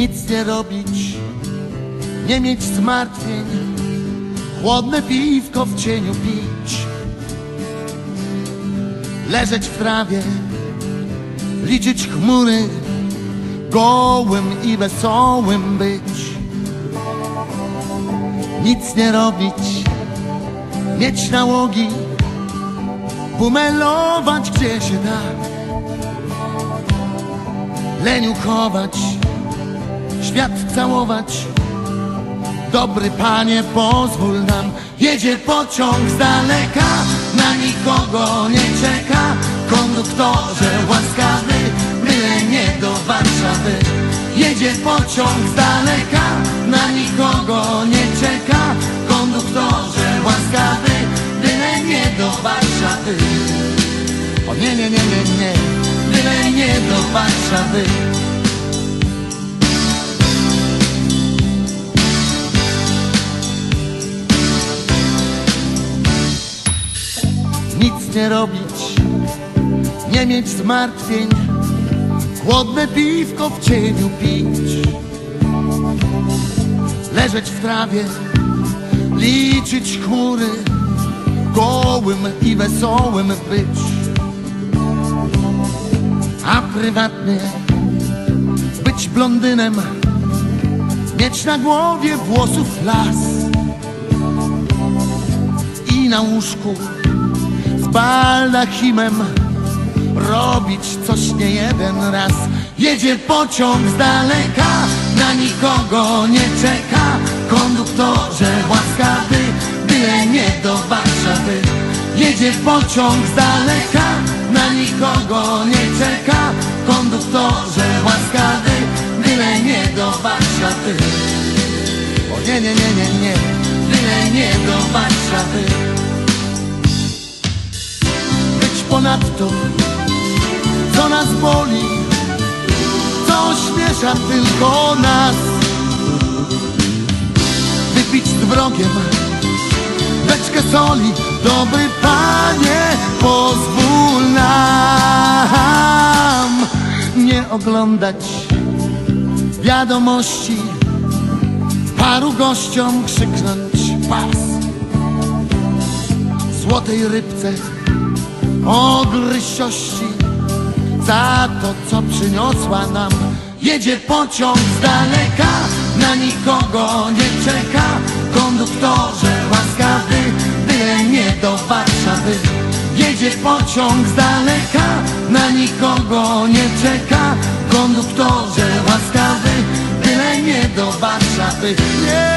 nic nie robić, nie mieć zmartwień, chłodne piwko w cieniu pić, leżeć w trawie, liczyć chmury, gołym i wesołym być, nic nie robić, mieć nałogi, bumelować gdzie się da, leniu chować, świat całować. Dobry panie, pozwól nam, jedzie pociąg z daleka, na nikogo nie czeka. Konduktorze łaskawy, byle nie do Warszawy. Jedzie pociąg z daleka, na nikogo nie czeka. Konduktorze łaskawy, byle nie do Warszawy. O nie, nie, nie, nie, nie, byle nie do Warszawy. Nic nie robić, nie mieć zmartwień, chłodne piwko w cieniu pić, leżeć w trawie, liczyć chmury, gołym i wesołym być, a prywatnie być blondynem, mieć na głowie włosów las i na łóżku z baldachimem robić coś nie jeden raz. Jedzie pociąg z daleka, na nikogo nie czeka. Konduktorze łaskawy, byle nie do Warszawy. Jedzie pociąg z daleka, na nikogo nie czeka. Konduktorze łaskawy, byle nie do Warszawy. O nie, nie, nie, nie, nie, byle nie do Warszawy być ponadto, co nas boli, co ośmiesza tylko nas. Wypić z wrogiem beczkę soli, dobry panie, pozwól nam nie oglądać wiadomości, paru gościom krzyknąć pas. Złotej rybce o grysiości za to, co przyniosła nam. Jedzie pociąg z daleka, na nikogo nie czeka. Konduktorze łaskawy, byle nie do Warszawy. Jedzie pociąg z daleka, na nikogo nie czeka. Konduktorze łaskawy, byle nie do Warszawy. Nie,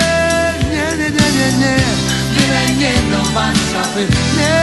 nie, nie, nie, nie, nie, byle nie do Warszawy. Nie,